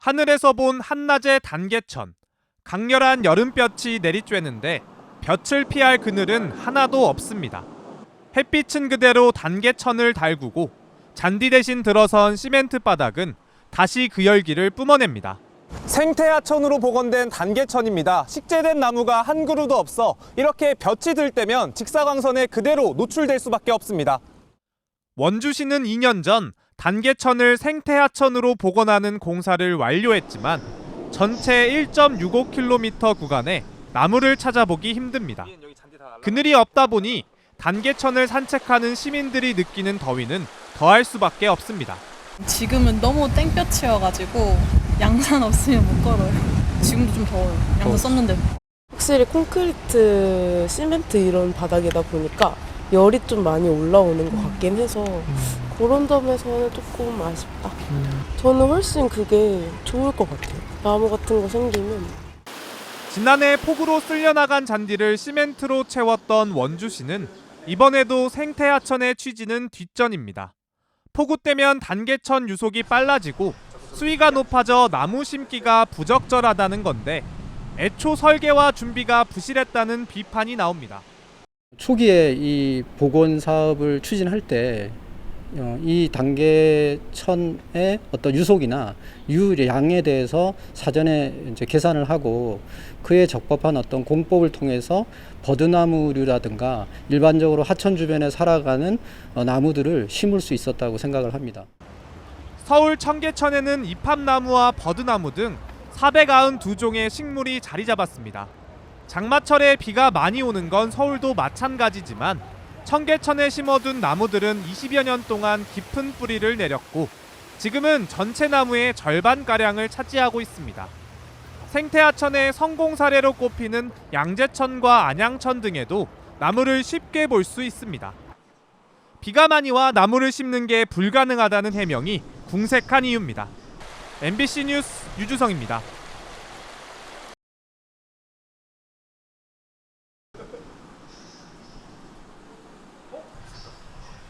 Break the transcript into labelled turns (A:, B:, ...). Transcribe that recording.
A: 하늘에서 본 한낮의 단계천. 강렬한 여름볕이 내리쬐는데 볕을 피할 그늘은 하나도 없습니다. 햇빛은 그대로 단계천을 달구고 잔디 대신 들어선 시멘트 바닥은 다시 그 열기를 뿜어냅니다. 생태하천으로 복원된 단계천입니다. 식재된 나무가 한 그루도 없어 이렇게 볕이 들 때면 직사광선에 그대로 노출될 수밖에 없습니다. 원주시는 2년 전 단계천을 생태하천으로 복원하는 공사를 완료했지만 전체 1.65km 구간에 나무를 찾아보기 힘듭니다. 그늘이 없다 보니 단계천을 산책하는 시민들이 느끼는 더위는 더할 수밖에 없습니다.
B: 지금은 너무 땡볕이어가지고 양산 없으면 못 걸어요. 지금도 좀 더워요. 양산 썼는데.
C: 확실히 콘크리트, 시멘트 이런 바닥이다 보니까 열이 좀 많이 올라오는 것 같긴 해서 그런 점에서는 조금 아쉽다. 저는 훨씬 그게 좋을 것 같아요. 나무 같은 거 생기면.
A: 지난해 폭우로 쓸려나간 잔디를 시멘트로 채웠던 원주시는 이번에도 생태 하천의 취지는 뒷전입니다. 폭우 때면 단계천 유속이 빨라지고 수위가 높아져 나무 심기가 부적절하다는 건데 애초 설계와 준비가 부실했다는 비판이 나옵니다.
D: 초기에 이 복원 사업을 추진할 때 어, 이 단계천의 어떤 유속이나 유량에 대해서 사전에 이제 계산을 하고 그에 적법한 어떤 공법을 통해서 버드나무류라든가 일반적으로 하천 주변에 살아가는 어, 나무들을 심을 수 있었다고 생각을 합니다.
A: 서울 청계천에는 이팝나무와 버드나무 등 492종의 식물이 자리 잡았습니다. 장마철에 비가 많이 오는 건 서울도 마찬가지지만 청계천에 심어둔 나무들은 20여 년 동안 깊은 뿌리를 내렸고 지금은 전체 나무의 절반가량을 차지하고 있습니다. 생태하천의 성공 사례로 꼽히는 양재천과 안양천 등에도 나무를 쉽게 볼 수 있습니다. 비가 많이 와 나무를 심는 게 불가능하다는 해명이 궁색한 이유입니다. MBC 뉴스 유주성입니다.